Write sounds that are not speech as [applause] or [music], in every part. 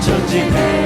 전진해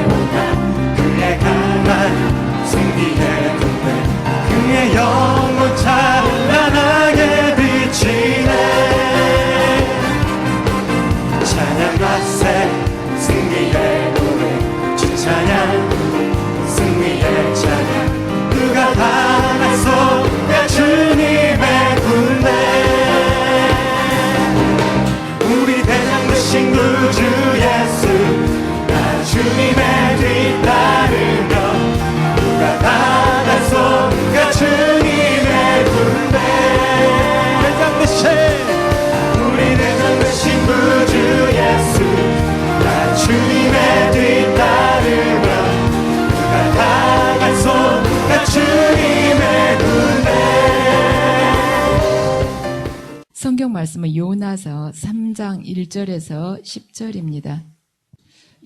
말씀은 요나서 3장 1절에서 10절입니다.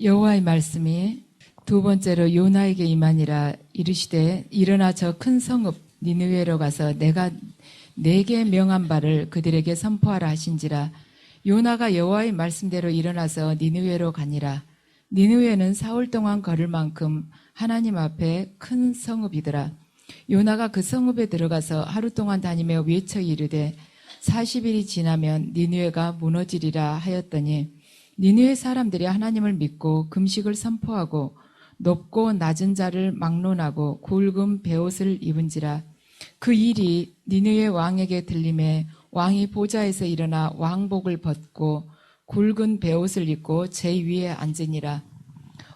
여호와의 말씀이 두 번째로 요나에게 임하니라 이르시되 일어나 저 큰 성읍 니느웨로 가서 내가 내게 명한 바를 그들에게 선포하라 하신지라. 요나가 여호와의 말씀대로 일어나서 니느웨로 가니라. 니느웨는 사흘 동안 걸을 만큼 하나님 앞에 큰 성읍이더라. 요나가 그 성읍에 들어가서 하루 동안 다니며 외쳐 이르되 40일이 지나면 니느웨가 무너지리라 하였더니 니느웨 사람들이 하나님을 믿고 금식을 선포하고 높고 낮은 자를 막론하고 굵은 베옷을 입은지라 그 일이 니느웨 왕에게 들림에 왕이 보좌에서 일어나 왕복을 벗고 굵은 베옷을 입고 제 위에 앉으니라.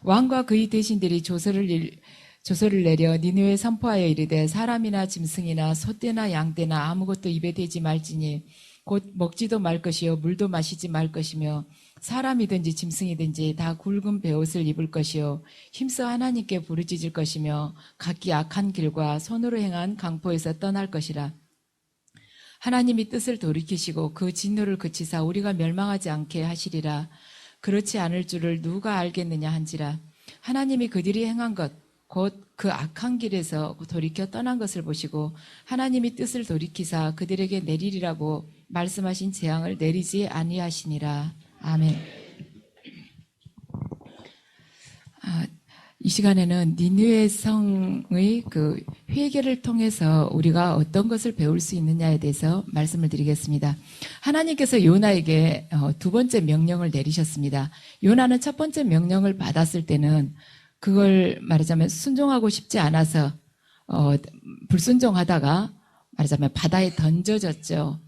왕과 그의 대신들이 조서를 일- 조서를 내려 니느웨 선포하여 이르되 사람이나 짐승이나 소떼나 양떼나 아무것도 입에 대지 말지니 곧 먹지도 말 것이요 물도 마시지 말 것이며 사람이든지 짐승이든지 다 굵은 베옷을 입을 것이요 힘써 하나님께 부르짖을 것이며 각기 악한 길과 손으로 행한 강포에서 떠날 것이라. 하나님이 뜻을 돌이키시고 그 진노를 그치사 우리가 멸망하지 않게 하시리라. 그렇지 않을 줄을 누가 알겠느냐 한지라. 하나님이 그들이 행한 것 곧 그 악한 길에서 돌이켜 떠난 것을 보시고 하나님이 뜻을 돌이키사 그들에게 내리리라고 말씀하신 재앙을 내리지 아니하시니라 아멘. 아, 이 시간에는 니느웨 성의 그 회개를 통해서 우리가 어떤 것을 배울 수 있느냐에 대해서 말씀을 드리겠습니다. 하나님께서 요나에게 어, 두 번째 명령을 내리셨습니다. 요나는 첫 번째 명령을 받았을 때는 그걸 말하자면 순종하고 싶지 않아서 어, 불순종하다가 말하자면 바다에 던져졌죠.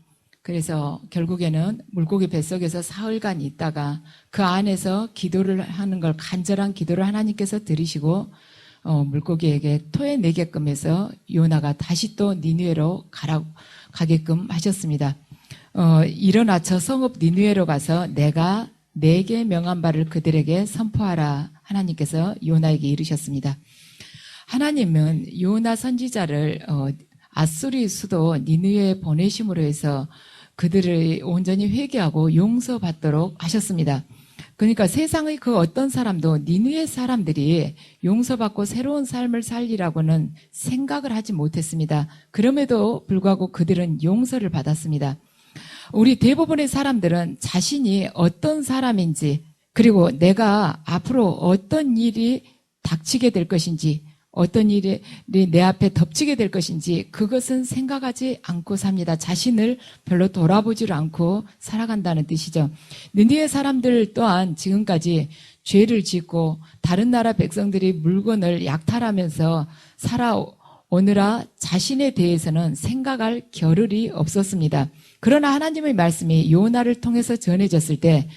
그래서 결국에는 물고기 뱃속에서 사흘간 있다가 그 안에서 기도를 하는 걸 간절한 기도를 하나님께서 들으시고 어, 물고기에게 토해내게끔 해서 요나가 다시 또 니누에로 가라 가게끔 하셨습니다. 어, 일어나 저 성읍 니누에로 가서 내가 내게 명한 바를 그들에게 선포하라 하나님께서 요나에게 이르셨습니다. 하나님은 요나 선지자를 어, 아수리 수도 니느웨에 보내심으로 해서 그들을 온전히 회개하고 용서받도록 하셨습니다. 그러니까 세상의 그 어떤 사람도 니느웨 사람들이 용서받고 새로운 삶을 살리라고는 생각을 하지 못했습니다. 그럼에도 불구하고 그들은 용서를 받았습니다. 우리 대부분의 사람들은 자신이 어떤 사람인지 그리고 내가 앞으로 어떤 일이 닥치게 될 것인지 어떤 일이 내 앞에 덮치게 될 것인지 그것은 생각하지 않고 삽니다. 자신을 별로 돌아보지를 않고 살아간다는 뜻이죠. 느니의 사람들 또한 지금까지 죄를 짓고 다른 나라 백성들이 물건을 약탈하면서 살아오느라 자신에 대해서는 생각할 겨를이 없었습니다. 그러나 하나님의 말씀이 요나를 통해서 전해졌을 때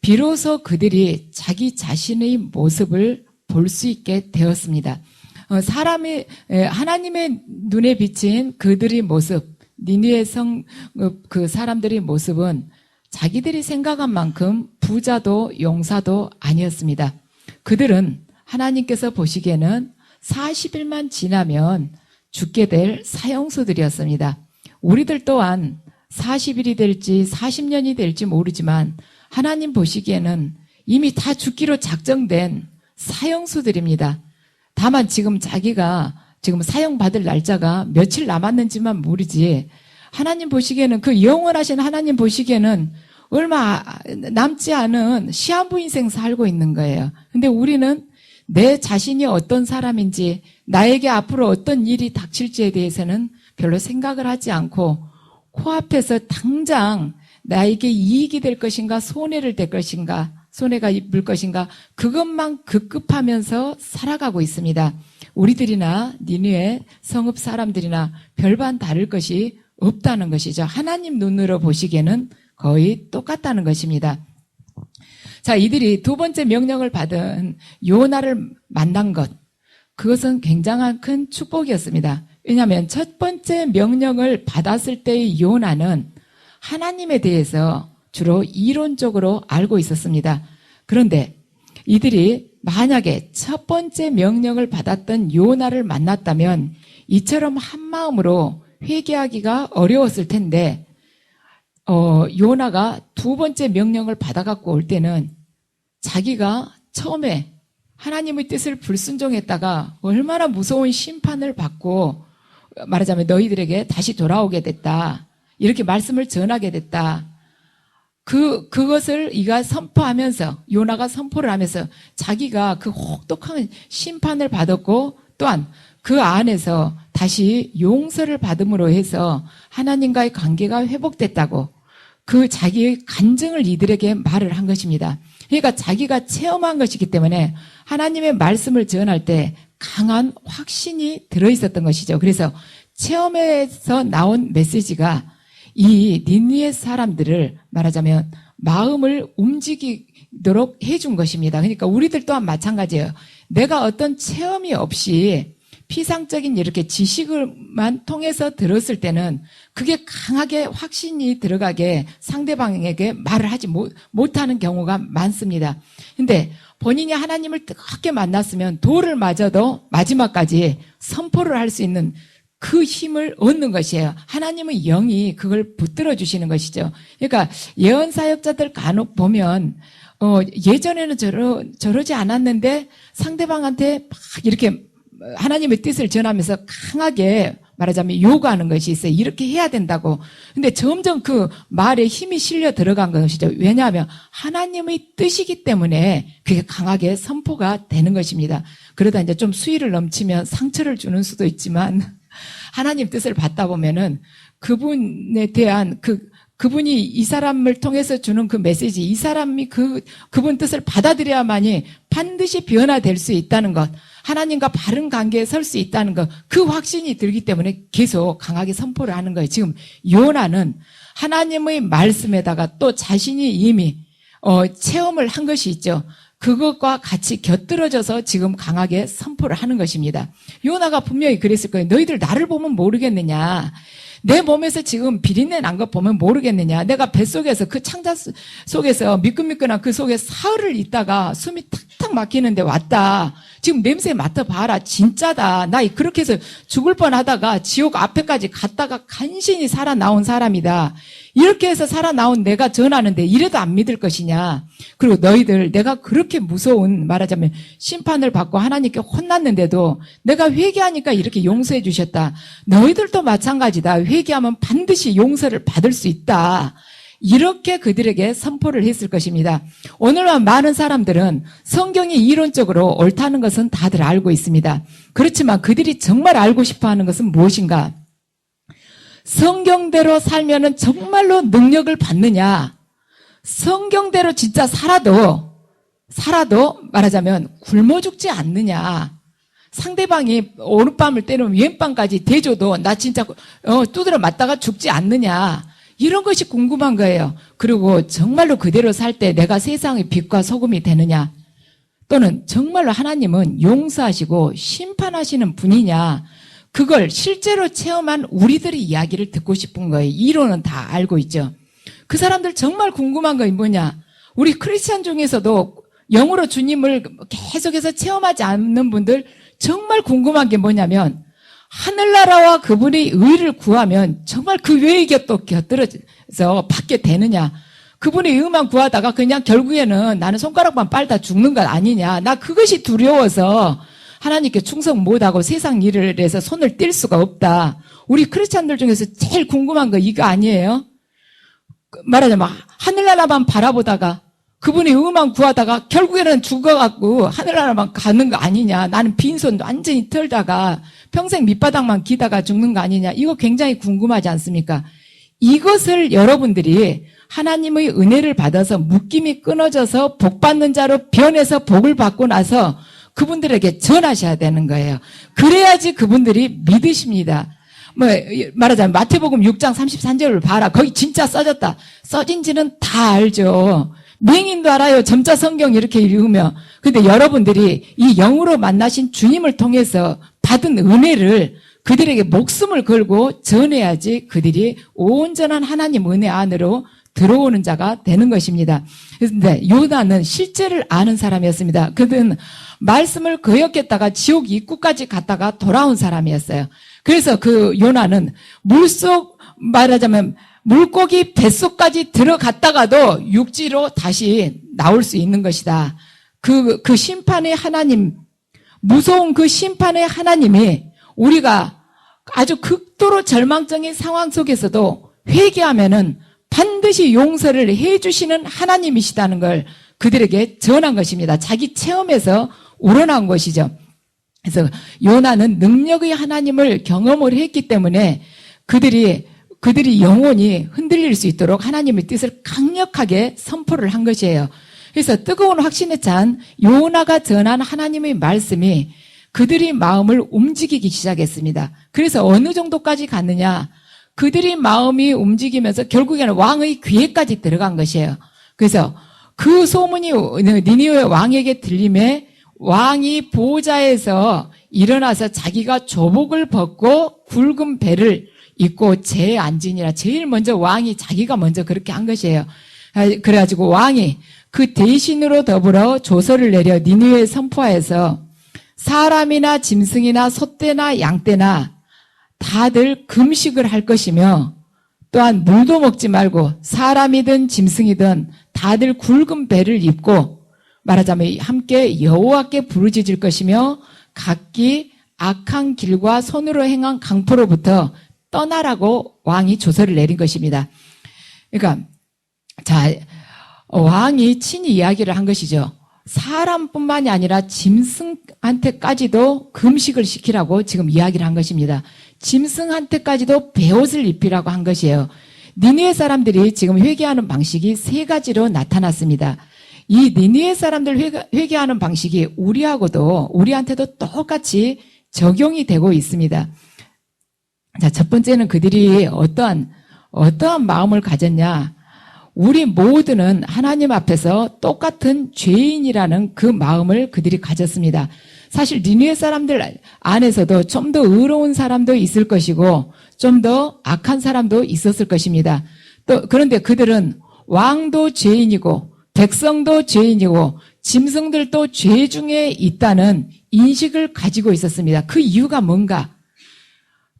비로소 그들이 자기 자신의 모습을 볼 수 있게 되었습니다. 어, 사람이 에, 하나님의 눈에 비친 그들의 모습, 니느의 성그 사람들의 모습은 자기들이 생각한 만큼 부자도 용사도 아니었습니다. 그들은 하나님께서 보시기에는 40일만 지나면 죽게 될 사형수들이었습니다. 우리들 또한 40일이 될지 40년이 될지 모르지만 하나님 보시기에는 이미 다 죽기로 작정된 사형수들입니다. 다만 지금 자기가 지금 사형받을 날짜가 며칠 남았는지만 모르지 하나님 보시기에는 그 영원하신 하나님 보시기에는 얼마 남지 않은 시한부 인생 살고 있는 거예요. 근데 우리는 내 자신이 어떤 사람인지 나에게 앞으로 어떤 일이 닥칠지에 대해서는 별로 생각을 하지 않고 코앞에서 당장 나에게 이익이 될 것인가 손해를 될 것인가 손해가 입을 것인가 그것만 급급하면서 살아가고 있습니다. 우리들이나 니누의 성읍 사람들이나 별반 다를 것이 없다는 것이죠. 하나님 눈으로 보시기에는 거의 똑같다는 것입니다. 자, 이들이 두 번째 명령을 받은 요나를 만난 것. 그것은 굉장한 큰 축복이었습니다. 왜냐하면 첫 번째 명령을 받았을 때의 요나는 하나님에 대해서 주로 이론적으로 알고 있었습니다. 그런데 이들이 만약에 첫 번째 명령을 받았던 요나를 만났다면 이처럼 한 마음으로 회개하기가 어려웠을 텐데 어, 요나가 두 번째 명령을 받아갖고 올 때는 자기가 처음에 하나님의 뜻을 불순종했다가 얼마나 무서운 심판을 받고 말하자면 너희들에게 다시 돌아오게 됐다. 이렇게 말씀을 전하게 됐다. 그, 그것을 이가 선포하면서, 요나가 선포를 하면서 자기가 그 혹독한 심판을 받았고 또한 그 안에서 다시 용서를 받음으로 해서 하나님과의 관계가 회복됐다고 그 자기의 간증을 이들에게 말을 한 것입니다. 그러니까 자기가 체험한 것이기 때문에 하나님의 말씀을 전할 때 강한 확신이 들어있었던 것이죠. 그래서 체험에서 나온 메시지가 이 니느의 사람들을 말하자면 마음을 움직이도록 해준 것입니다. 그러니까 우리들 또한 마찬가지예요. 내가 어떤 체험이 없이 피상적인 이렇게 지식을만 통해서 들었을 때는 그게 강하게 확신이 들어가게 상대방에게 말을 하지 못, 못하는 경우가 많습니다. 근데 본인이 하나님을 뜨겁게 만났으면 돌을 맞아도 마지막까지 선포를 할 수 있는 그 힘을 얻는 것이에요. 하나님의 영이 그걸 붙들어 주시는 것이죠. 그러니까 예언 사역자들 간혹 보면 어 예전에는 저러 저러지 않았는데 상대방한테 막 이렇게 하나님의 뜻을 전하면서 강하게 말하자면 요구하는 것이 있어요. 이렇게 해야 된다고. 근데 점점 그 말에 힘이 실려 들어간 것이죠. 왜냐하면 하나님의 뜻이기 때문에 그게 강하게 선포가 되는 것입니다. 그러다 이제 좀 수위를 넘치면 상처를 주는 수도 있지만 [laughs] 하나님 뜻을 받다 보면은 그분에 대한 그 그분이 이 사람을 통해서 주는 그 메시지, 이 사람이 그 그분 뜻을 받아들여야만이 반드시 변화될 수 있다는 것, 하나님과 바른 관계에 설 수 있다는 것, 그 확신이 들기 때문에 계속 강하게 선포를 하는 거예요. 지금 요나는 하나님의 말씀에다가 또 자신이 이미 어, 체험을 한 것이 있죠. 그것과 같이 곁들어져서 지금 강하게 선포를 하는 것입니다. 요나가 분명히 그랬을 거예요. 너희들 나를 보면 모르겠느냐. 내 몸에서 지금 비린내 난거 보면 모르겠느냐. 내가 뱃속에서 그 창자 속에서 미끈미끈한 그 속에 사흘을 있다가 숨이 탁탁 막히는데 왔다. 지금 냄새 맡아봐라. 진짜다. 나 그렇게 해서 죽을 뻔 하다가 지옥 앞에까지 갔다가 간신히 살아나온 사람이다. 이렇게 해서 살아나온 내가 전하는데 이래도 안 믿을 것이냐. 그리고 너희들 내가 그렇게 무서운 말하자면 심판을 받고 하나님께 혼났는데도 내가 회개하니까 이렇게 용서해 주셨다. 너희들도 마찬가지다. 회개하면 반드시 용서를 받을 수 있다. 이렇게 그들에게 선포를 했을 것입니다. 오늘날 많은 사람들은 성경이 이론적으로 옳다는 것은 다들 알고 있습니다. 그렇지만 그들이 정말 알고 싶어 하는 것은 무엇인가? 성경대로 살면은 정말로 능력을 받느냐? 성경대로 진짜 살아도, 살아도 말하자면 굶어 죽지 않느냐? 상대방이 오른밤을 때리면 왼밤까지 대줘도 나 진짜 어, 두드려 맞다가 죽지 않느냐? 이런 것이 궁금한 거예요. 그리고 정말로 그대로 살 때 내가 세상의 빛과 소금이 되느냐? 또는 정말로 하나님은 용서하시고 심판하시는 분이냐? 그걸 실제로 체험한 우리들의 이야기를 듣고 싶은 거예요. 이론은 다 알고 있죠. 그 사람들 정말 궁금한 거 뭐냐? 우리 크리스찬 중에서도 영으로 주님을 계속해서 체험하지 않는 분들 정말 궁금한 게 뭐냐면 하늘나라와 그분의 의를 구하면 정말 그 외의 곁도 곁들여서 받게 되느냐? 그분의 의만 구하다가 그냥 결국에는 나는 손가락만 빨다 죽는 것 아니냐? 나 그것이 두려워서 하나님께 충성 못하고 세상 일을 해서 손을 뗄 수가 없다. 우리 크리스찬들 중에서 제일 궁금한 거 이거 아니에요? 그 말하자면 하늘나라만 바라보다가 그분이 음만 구하다가 결국에는 죽어갖고 하늘나라만 가는 거 아니냐. 나는 빈손 완전히 털다가 평생 밑바닥만 기다가 죽는 거 아니냐. 이거 굉장히 궁금하지 않습니까? 이것을 여러분들이 하나님의 은혜를 받아서 묶임이 끊어져서 복 받는 자로 변해서 복을 받고 나서 그분들에게 전하셔야 되는 거예요. 그래야지 그분들이 믿으십니다. 뭐 말하자면 마태복음 6장 33절을 봐라. 거기 진짜 써졌다. 써진지는 다 알죠. 맹인도 알아요. 점자 성경 이렇게 읽으면. 근데 여러분들이 이 영으로 만나신 주님을 통해서 받은 은혜를 그들에게 목숨을 걸고 전해야지 그들이 온전한 하나님 은혜 안으로 들어오는 자가 되는 것입니다. 그런데 요나는 실제를 아는 사람이었습니다. 그는 말씀을 거역했다가 지옥 입구까지 갔다가 돌아온 사람이었어요. 그래서 그 요나는 물속 말하자면 물고기 뱃속까지 들어갔다가도 육지로 다시 나올 수 있는 것이다. 그, 그 심판의 하나님, 무서운 그 심판의 하나님이 우리가 아주 극도로 절망적인 상황 속에서도 회개하면은 반드시 용서를 해주시는 하나님이시다는 걸 그들에게 전한 것입니다. 자기 체험에서 우러나온 것이죠. 그래서 요나는 능력의 하나님을 경험을 했기 때문에 그들이 그들이 영혼이 흔들릴 수 있도록 하나님의 뜻을 강력하게 선포를 한 것이에요. 그래서 뜨거운 확신에 찬 요나가 전한 하나님의 말씀이 그들의 마음을 움직이기 시작했습니다. 그래서 어느 정도까지 갔느냐? 그들의 마음이 움직이면서 결국에는 왕의 귀에까지 들어간 것이에요. 그래서 그 소문이 니니웨 왕에게 들림에 왕이 보좌에서 일어나서 자기가 조복을 벗고 굵은 배를 입고 제 앉으니라 제일 먼저 왕이 자기가 먼저 그렇게 한 것이에요. 아, 그래가지고 왕이 그 대신으로 더불어 조서를 내려 니니웨 선포하여서 사람이나 짐승이나 소떼나 양떼나 다들 금식을 할 것이며 또한 물도 먹지 말고 사람이든 짐승이든 다들 굵은 배를 입고 말하자면 함께 여호와께 부르짖을 것이며 각기 악한 길과 손으로 행한 강포로부터 떠나라고 왕이 조서를 내린 것입니다. 그러니까 자 왕이 친히 이야기를 한 것이죠. 사람뿐만이 아니라 짐승한테까지도 금식을 시키라고 지금 이야기를 한 것입니다. 짐승한테까지도 베옷을 입히라고 한 것이에요. 니느웨 사람들이 지금 회개하는 방식이 세 가지로 나타났습니다. 이 니느웨 사람들 회개, 회개하는 방식이 우리하고도 우리한테도 똑같이 적용이 되고 있습니다. 자, 첫 번째는 그들이 어떠한 어떠한 마음을 가졌냐? 우리 모두는 하나님 앞에서 똑같은 죄인이라는 그 마음을 그들이 가졌습니다. 사실 니누의 사람들 안에서도 좀 더 의로운 사람도 있을 것이고 좀 더 악한 사람도 있었을 것입니다. 또 그런데 그들은 왕도 죄인이고 백성도 죄인이고 짐승들도 죄 중에 있다는 인식을 가지고 있었습니다. 그 이유가 뭔가?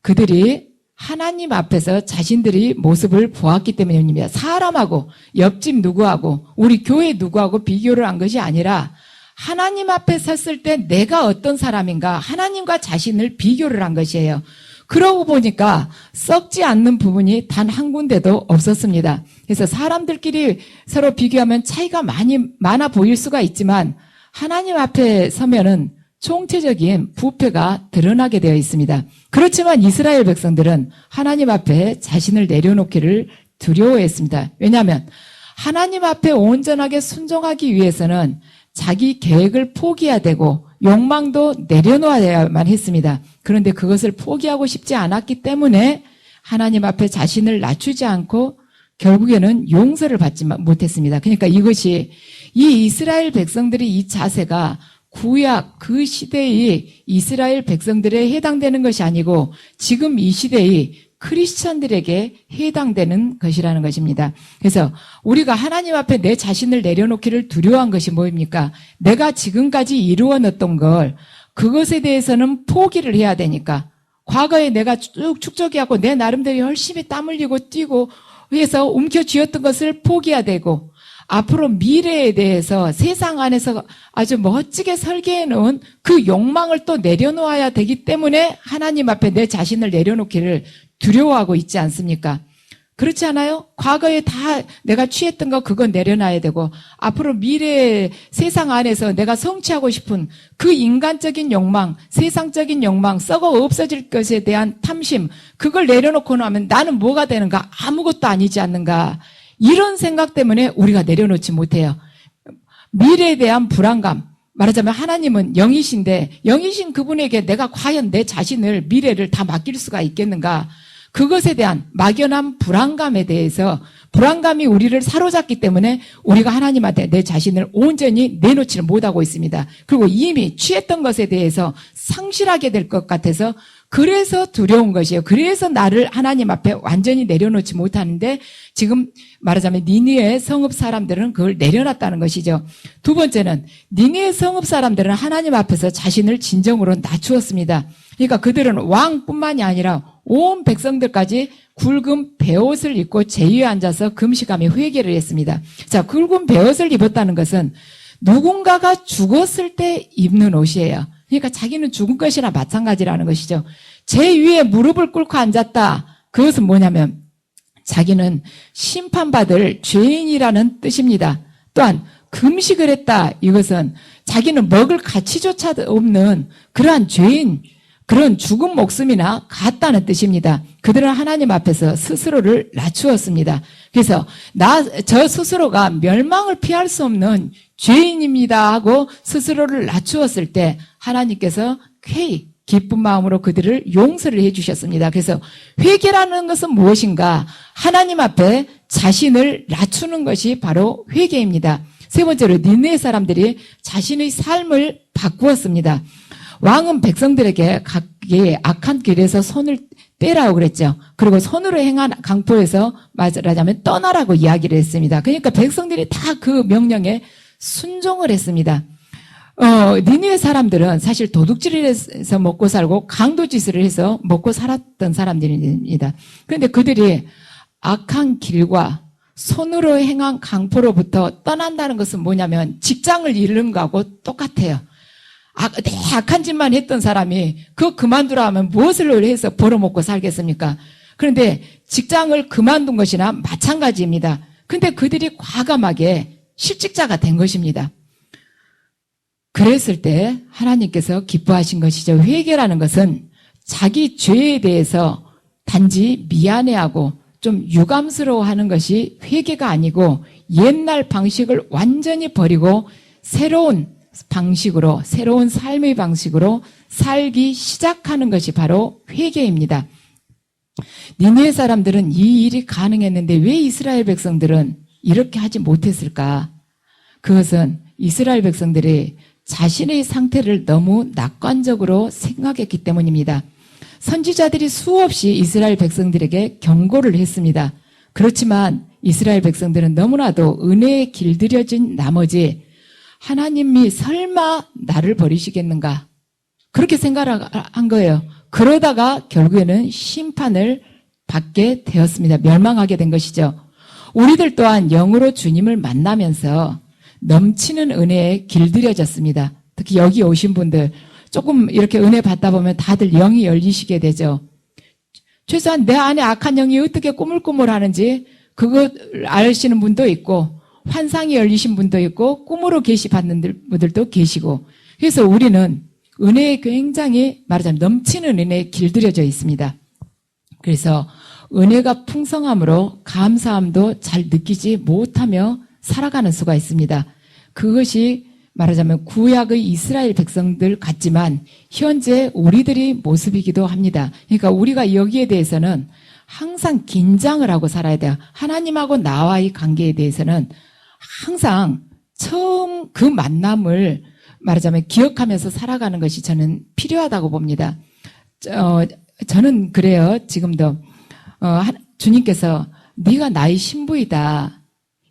그들이 하나님 앞에서 자신들이 모습을 보았기 때문입니다. 사람하고 옆집 누구하고 우리 교회 누구하고 비교를 한 것이 아니라 하나님 앞에 섰을 때 내가 어떤 사람인가 하나님과 자신을 비교를 한 것이에요. 그러고 보니까 썩지 않는 부분이 단 한 군데도 없었습니다. 그래서 사람들끼리 서로 비교하면 차이가 많이 많아 보일 수가 있지만 하나님 앞에 서면은 총체적인 부패가 드러나게 되어 있습니다. 그렇지만 이스라엘 백성들은 하나님 앞에 자신을 내려놓기를 두려워했습니다. 왜냐하면 하나님 앞에 온전하게 순종하기 위해서는 자기 계획을 포기해야 되고 욕망도 내려놓아야만 했습니다. 그런데 그것을 포기하고 싶지 않았기 때문에 하나님 앞에 자신을 낮추지 않고 결국에는 용서를 받지 못했습니다. 그러니까 이것이 이 이스라엘 백성들의 이 자세가 구약 그 시대의 이스라엘 백성들에 해당되는 것이 아니고 지금 이 시대의 크리스천들에게 해당되는 것이라는 것입니다. 그래서 우리가 하나님 앞에 내 자신을 내려놓기를 두려워한 것이 뭐입니까? 내가 지금까지 이루어 놨던 걸 그것에 대해서는 포기를 해야 되니까 과거에 내가 쭉 축적해갖고 내 나름대로 열심히 땀 흘리고 뛰고 해서 움켜쥐었던 것을 포기해야 되고 앞으로 미래에 대해서 세상 안에서 아주 멋지게 설계해 놓은 그 욕망을 또 내려놓아야 되기 때문에 하나님 앞에 내 자신을 내려놓기를 두려워하고 있지 않습니까? 그렇지 않아요? 과거에 다 내가 취했던 거 그거 내려놔야 되고 앞으로 미래 세상 안에서 내가 성취하고 싶은 그 인간적인 욕망, 세상적인 욕망, 썩어 없어질 것에 대한 탐심 그걸 내려놓고 나면 나는 뭐가 되는가? 아무것도 아니지 않는가? 이런 생각 때문에 우리가 내려놓지 못해요. 미래에 대한 불안감. 말하자면 하나님은 영이신데 영이신 그분에게 내가 과연 내 자신을 미래를 다 맡길 수가 있겠는가? 그것에 대한 막연한 불안감에 대해서 불안감이 우리를 사로잡기 때문에 우리가 하나님한테 내 자신을 온전히 내놓지를 못하고 있습니다. 그리고 이미 취했던 것에 대해서 상실하게 될 것 같아서 그래서 두려운 것이에요. 그래서 나를 하나님 앞에 완전히 내려놓지 못하는데 지금 말하자면 니니의 성읍 사람들은 그걸 내려놨다는 것이죠. 두 번째는 니니의 성읍 사람들은 하나님 앞에서 자신을 진정으로 낮추었습니다. 그러니까 그들은 왕뿐만이 아니라 온 백성들까지 굵은 베옷을 입고 제위에 앉아서 금식하며 회개를 했습니다. 자, 굵은 베옷을 입었다는 것은 누군가가 죽었을 때 입는 옷이에요. 그러니까 자기는 죽은 것이나 마찬가지라는 것이죠. 제 위에 무릎을 꿇고 앉았다. 그것은 뭐냐면 자기는 심판받을 죄인이라는 뜻입니다. 또한 금식을 했다. 이것은 자기는 먹을 가치조차 없는 그러한 죄인, 그런 죽은 목숨이나 같다는 뜻입니다. 그들은 하나님 앞에서 스스로를 낮추었습니다. 그래서 나, 저 스스로가 멸망을 피할 수 없는 죄인입니다 하고 스스로를 낮추었을 때 하나님께서 쾌히 기쁜 마음으로 그들을 용서를 해 주셨습니다. 그래서 회개라는 것은 무엇인가? 하나님 앞에 자신을 낮추는 것이 바로 회개입니다. 세 번째로 니네 사람들이 자신의 삶을 바꾸었습니다. 왕은 백성들에게 각기 악한 길에서 손을 떼라고 그랬죠. 그리고 손으로 행한 강포에서 말하자면 떠나라고 이야기를 했습니다. 그러니까 백성들이 다 그 명령에 순종을 했습니다. 어, 니누의 사람들은 사실 도둑질을 해서 먹고 살고 강도짓을 해서 먹고 살았던 사람들입니다. 그런데 그들이 악한 길과 손으로 행한 강포로부터 떠난다는 것은 뭐냐면 직장을 잃는 거하고 똑같아요. 악, 내 악한 짓만 했던 사람이 그거 그만두라 하면 무엇을 해서 벌어먹고 살겠습니까? 그런데 직장을 그만둔 것이나 마찬가지입니다. 근데 그들이 과감하게 실직자가 된 것입니다. 그랬을 때 하나님께서 기뻐하신 것이죠. 회개라는 것은 자기 죄에 대해서 단지 미안해하고 좀 유감스러워하는 것이 회개가 아니고 옛날 방식을 완전히 버리고 새로운 방식으로 새로운 삶의 방식으로 살기 시작하는 것이 바로 회개입니다. 니네 사람들은 이 일이 가능했는데 왜 이스라엘 백성들은 이렇게 하지 못했을까? 그것은 이스라엘 백성들이 자신의 상태를 너무 낙관적으로 생각했기 때문입니다. 선지자들이 수없이 이스라엘 백성들에게 경고를 했습니다. 그렇지만 이스라엘 백성들은 너무나도 은혜에 길들여진 나머지 하나님이 설마 나를 버리시겠는가? 그렇게 생각한 거예요. 그러다가 결국에는 심판을 받게 되었습니다. 멸망하게 된 것이죠. 우리들 또한 영으로 주님을 만나면서 넘치는 은혜에 길들여졌습니다. 특히 여기 오신 분들 조금 이렇게 은혜 받다 보면 다들 영이 열리시게 되죠. 최소한 내 안에 악한 영이 어떻게 꾸물꾸물 하는지 그거 아시는 분도 있고 환상이 열리신 분도 있고 꿈으로 계시 받는 분들도 계시고 그래서 우리는 은혜에 굉장히 말하자면 넘치는 은혜에 길들여져 있습니다. 그래서 은혜가 풍성함으로 감사함도 잘 느끼지 못하며 살아가는 수가 있습니다. 그것이 말하자면 구약의 이스라엘 백성들 같지만 현재 우리들의 모습이기도 합니다. 그러니까 우리가 여기에 대해서는 항상 긴장을 하고 살아야 돼요. 하나님하고 나와의 관계에 대해서는 항상 처음 그 만남을 말하자면 기억하면서 살아가는 것이 저는 필요하다고 봅니다. 어, 저는 그래요. 지금도 어, 주님께서 네가 나의 신부이다.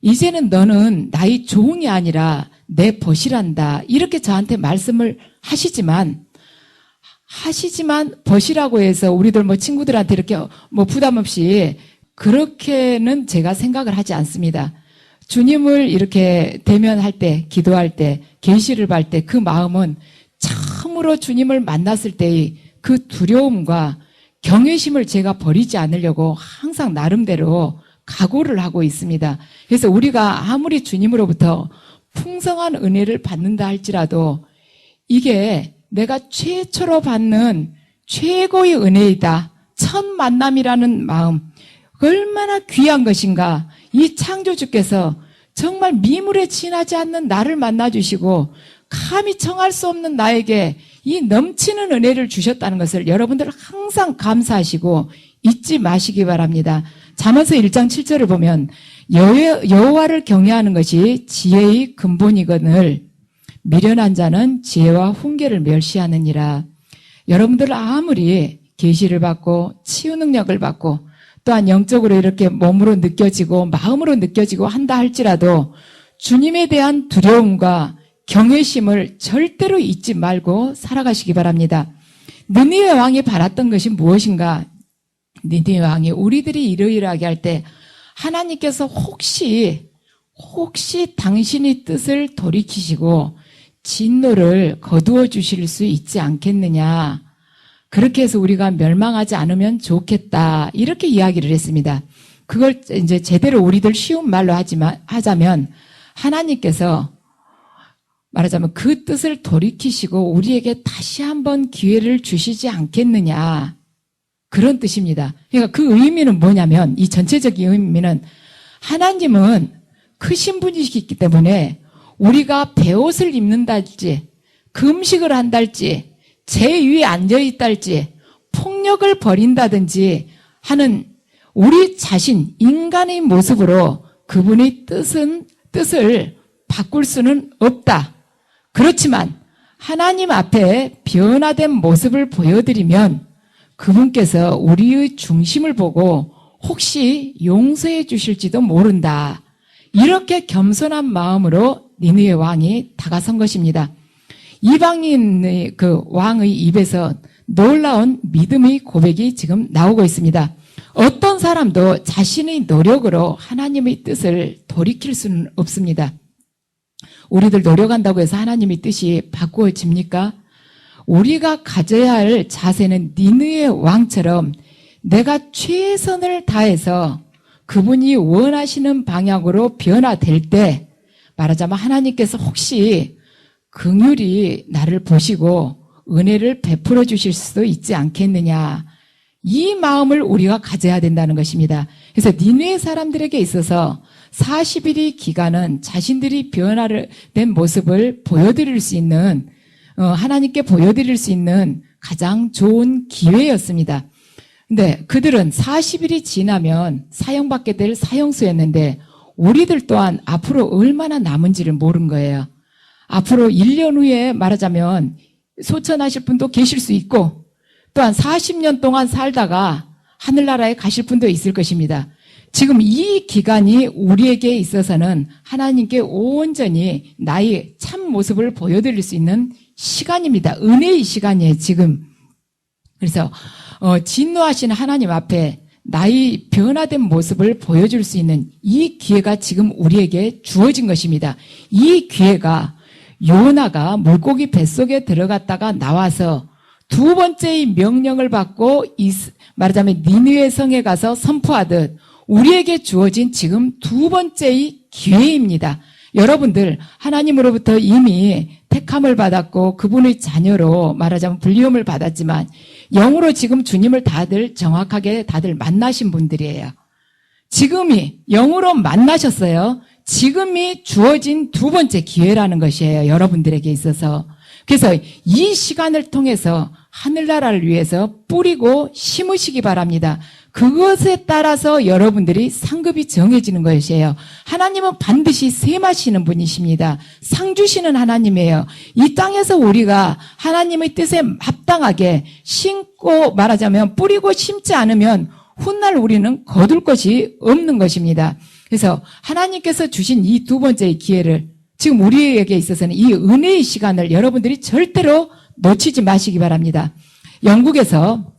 이제는 너는 나의 종이 아니라 내 벗이란다. 이렇게 저한테 말씀을 하시지만 하시지만 벗이라고 해서 우리들 뭐 친구들한테 이렇게 뭐 부담 없이 그렇게는 제가 생각을 하지 않습니다. 주님을 이렇게 대면할 때, 기도할 때, 계시를 받을 때 그 마음은 참으로 주님을 만났을 때의 그 두려움과 경외심을 제가 버리지 않으려고 항상 나름대로 각오를 하고 있습니다. 그래서 우리가 아무리 주님으로부터 풍성한 은혜를 받는다 할지라도 이게 내가 최초로 받는 최고의 은혜이다. 첫 만남이라는 마음. 얼마나 귀한 것인가. 이 창조주께서 정말 미물에 지나지 않는 나를 만나주시고, 감히 청할 수 없는 나에게 이 넘치는 은혜를 주셨다는 것을 여러분들 항상 감사하시고 잊지 마시기 바랍니다. 잠언서 1장 7절을 보면 여호- 여호와를 경외하는 것이 지혜의 근본이거늘 미련한 자는 지혜와 훈계를 멸시하느니라. 여러분들 아무리 계시를 받고 치유 능력을 받고 또한 영적으로 이렇게 몸으로 느껴지고 마음으로 느껴지고 한다 할지라도 주님에 대한 두려움과 경외심을 절대로 잊지 말고 살아가시기 바랍니다. 느니의 왕이 바랐던 것이 무엇인가? 니네 왕이 우리들이 이러이러하게 할 때 하나님께서 혹시 혹시 당신의 뜻을 돌이키시고 진노를 거두어 주실 수 있지 않겠느냐. 그렇게 해서 우리가 멸망하지 않으면 좋겠다. 이렇게 이야기를 했습니다. 그걸 이제 제대로 우리들 쉬운 말로 하지만, 하자면 하나님께서 말하자면 그 뜻을 돌이키시고 우리에게 다시 한번 기회를 주시지 않겠느냐. 그런 뜻입니다. 그러니까 그 의미는 뭐냐면 이 전체적인 의미는 하나님은 크신 분이시기 때문에 우리가 배옷을 입는달지 금식을 한달지 제 위에 앉아 있달지 폭력을 벌인다든지 하는 우리 자신 인간의 모습으로 그분의 뜻은 뜻을 바꿀 수는 없다. 그렇지만 하나님 앞에 변화된 모습을 보여드리면 그분께서 우리의 중심을 보고 혹시 용서해 주실지도 모른다. 이렇게 겸손한 마음으로 니느의 왕이 다가선 것입니다. 이방인의 그 왕의 입에서 놀라운 믿음의 고백이 지금 나오고 있습니다. 어떤 사람도 자신의 노력으로 하나님의 뜻을 돌이킬 수는 없습니다. 우리들 노력한다고 해서 하나님의 뜻이 바꾸어집니까? 우리가 가져야 할 자세는 니느의 왕처럼 내가 최선을 다해서 그분이 원하시는 방향으로 변화될 때 말하자면 하나님께서 혹시 긍휼히 나를 보시고 은혜를 베풀어 주실 수도 있지 않겠느냐. 이 마음을 우리가 가져야 된다는 것입니다. 그래서 니네 사람들에게 있어서 40일의 기간은 자신들이 변화를 된 모습을 보여드릴 수 있는 어, 하나님께 보여드릴 수 있는 가장 좋은 기회였습니다. 근데 그들은 40일이 지나면 사형받게 될 사형수였는데 우리들 또한 앞으로 얼마나 남은지를 모른 거예요. 앞으로 1년 후에 말하자면 소천하실 분도 계실 수 있고 또한 40년 동안 살다가 하늘나라에 가실 분도 있을 것입니다. 지금 이 기간이 우리에게 있어서는 하나님께 온전히 나의 참 모습을 보여드릴 수 있는 시간입니다. 은혜의 시간이에요, 지금. 그래서, 어, 진노하시는 하나님 앞에 나의 변화된 모습을 보여줄 수 있는 이 기회가 지금 우리에게 주어진 것입니다. 이 기회가 요나가 물고기 뱃속에 들어갔다가 나와서 두 번째의 명령을 받고 말하자면 니느웨 성에 가서 선포하듯 우리에게 주어진 지금 두 번째의 기회입니다. 여러분들 하나님으로부터 이미 택함을 받았고 그분의 자녀로 말하자면 불리움을 받았지만 영으로 지금 주님을 다들 정확하게 다들 만나신 분들이에요. 지금이 영으로 만나셨어요. 지금이 주어진 두 번째 기회라는 것이에요. 여러분들에게 있어서. 그래서 이 시간을 통해서 하늘나라를 위해서 뿌리고 심으시기 바랍니다. 그것에 따라서 여러분들이 상급이 정해지는 것이에요. 하나님은 반드시 셈하시는 분이십니다. 상 주시는 하나님이에요. 이 땅에서 우리가 하나님의 뜻에 합당하게 심고 말하자면 뿌리고 심지 않으면 훗날 우리는 거둘 것이 없는 것입니다. 그래서 하나님께서 주신 이 두 번째의 기회를 지금 우리에게 있어서는 이 은혜의 시간을 여러분들이 절대로 놓치지 마시기 바랍니다. 영국에서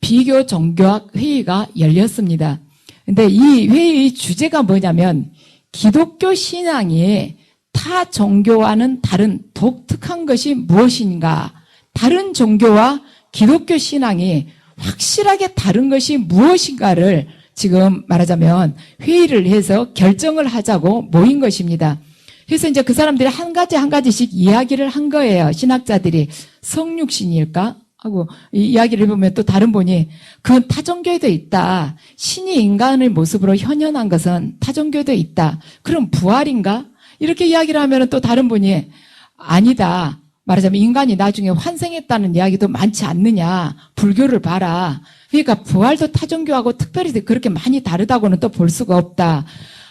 비교 종교학 회의가 열렸습니다. 근데 이 회의 주제가 뭐냐면 기독교 신앙이 타 종교와는 다른 독특한 것이 무엇인가? 다른 종교와 기독교 신앙이 확실하게 다른 것이 무엇인가를 지금 말하자면 회의를 해서 결정을 하자고 모인 것입니다. 그래서 이제 그 사람들이 한 가지 한 가지씩 이야기를 한 거예요. 신학자들이 성육신일까? 하고 이 이야기를 해보면 또 다른 분이 그건 타종교에도 있다. 신이 인간의 모습으로 현현한 것은 타종교에도 있다. 그럼 부활인가? 이렇게 이야기를 하면 또 다른 분이 아니다. 말하자면 인간이 나중에 환생했다는 이야기도 많지 않느냐. 불교를 봐라. 그러니까 부활도 타종교하고 특별히 그렇게 많이 다르다고는 또 볼 수가 없다.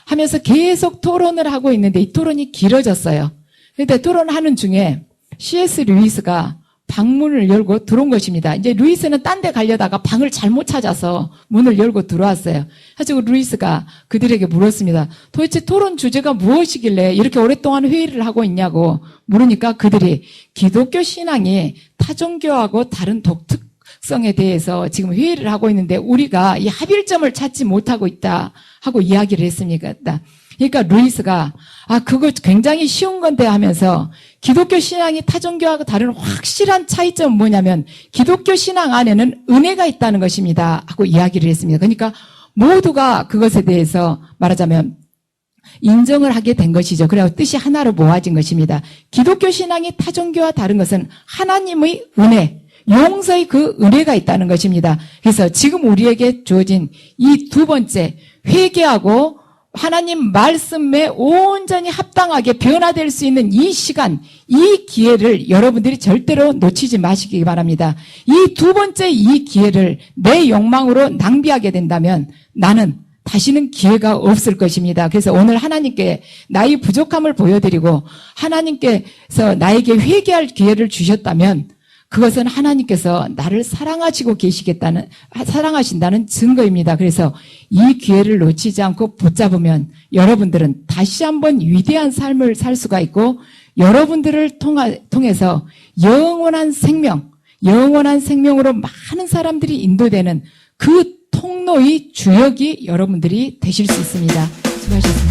하면서 계속 토론을 하고 있는데 이 토론이 길어졌어요. 근데 토론하는 중에 C.S. 루이스가 방문을 열고 들어온 것입니다. 이제 루이스는 딴 데 가려다가 방을 잘못 찾아서 문을 열고 들어왔어요. 하지고 루이스가 그들에게 물었습니다. 도대체 토론 주제가 무엇이길래 이렇게 오랫동안 회의를 하고 있냐고 물으니까 그들이 기독교 신앙이 타종교하고 다른 독특성에 대해서 지금 회의를 하고 있는데 우리가 이 합일점을 찾지 못하고 있다 하고 이야기를 했습니다. 그러니까 루이스가 아 그거 굉장히 쉬운 건데 하면서 기독교 신앙이 타종교하고 다른 확실한 차이점은 뭐냐면 기독교 신앙 안에는 은혜가 있다는 것입니다 하고 이야기를 했습니다. 그러니까 모두가 그것에 대해서 말하자면 인정을 하게 된 것이죠. 그래서 뜻이 하나로 모아진 것입니다. 기독교 신앙이 타종교와 다른 것은 하나님의 은혜, 용서의 그 은혜가 있다는 것입니다. 그래서 지금 우리에게 주어진 이 두 번째 회개하고 하나님 말씀에 온전히 합당하게 변화될 수 있는 이 시간, 이 기회를 여러분들이 절대로 놓치지 마시기 바랍니다. 이 두 번째 이 기회를 내 욕망으로 낭비하게 된다면 나는 다시는 기회가 없을 것입니다. 그래서 오늘 하나님께 나의 부족함을 보여드리고 하나님께서 나에게 회개할 기회를 주셨다면 그것은 하나님께서 나를 사랑하시고 계시겠다는, 사랑하신다는 증거입니다. 그래서 이 기회를 놓치지 않고 붙잡으면 여러분들은 다시 한번 위대한 삶을 살 수가 있고 여러분들을 통하, 통해서 영원한 생명, 영원한 생명으로 많은 사람들이 인도되는 그 통로의 주역이 여러분들이 되실 수 있습니다. 수고하셨습니다.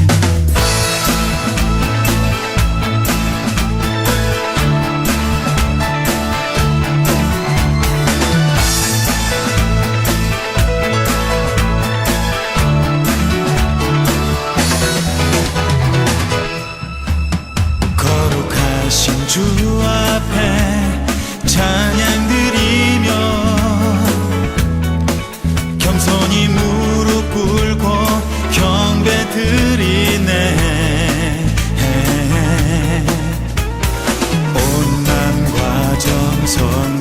정